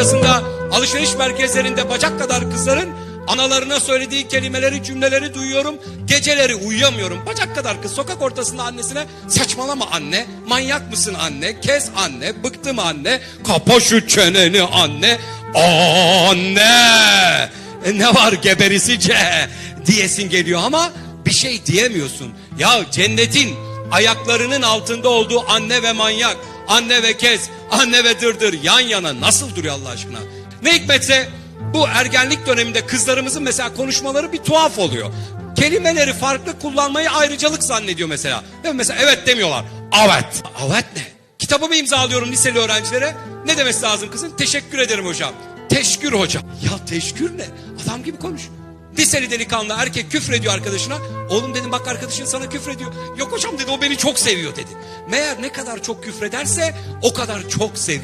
ortasında alışveriş merkezlerinde bacak kadar kızların analarına söylediği kelimeleri cümleleri duyuyorum. Geceleri uyuyamıyorum. Bacak kadar kız sokak ortasında annesine saçmalama anne. Manyak mısın anne? Kes anne. Bıktım anne. Kapa şu çeneni anne. Anne. E ne var geberisice diyesin geliyor ama bir şey diyemiyorsun. Ya cennetin ayaklarının altında olduğu anne ve manyak, anne ve kez, anne ve dırdır yan yana nasıl duruyor Allah aşkına? Ne hikmetse bu ergenlik döneminde kızlarımızın mesela konuşmaları bir tuhaf oluyor. Kelimeleri farklı kullanmayı ayrıcalık zannediyor mesela. Ve mesela evet demiyorlar. Evet. Evet ne? Kitabımı imzalıyorum liseli öğrencilere. Ne demesi lazım kızın? Teşekkür ederim hocam. Teşkür hocam. Ya teşkür ne? Adam gibi konuş. Liseli delikanlı erkek küfrediyor arkadaşına. Oğlum dedim bak arkadaşın sana küfrediyor. Yok hocam dedi o beni çok seviyor dedi. Meğer ne kadar çok küfrederse o kadar çok seviyor.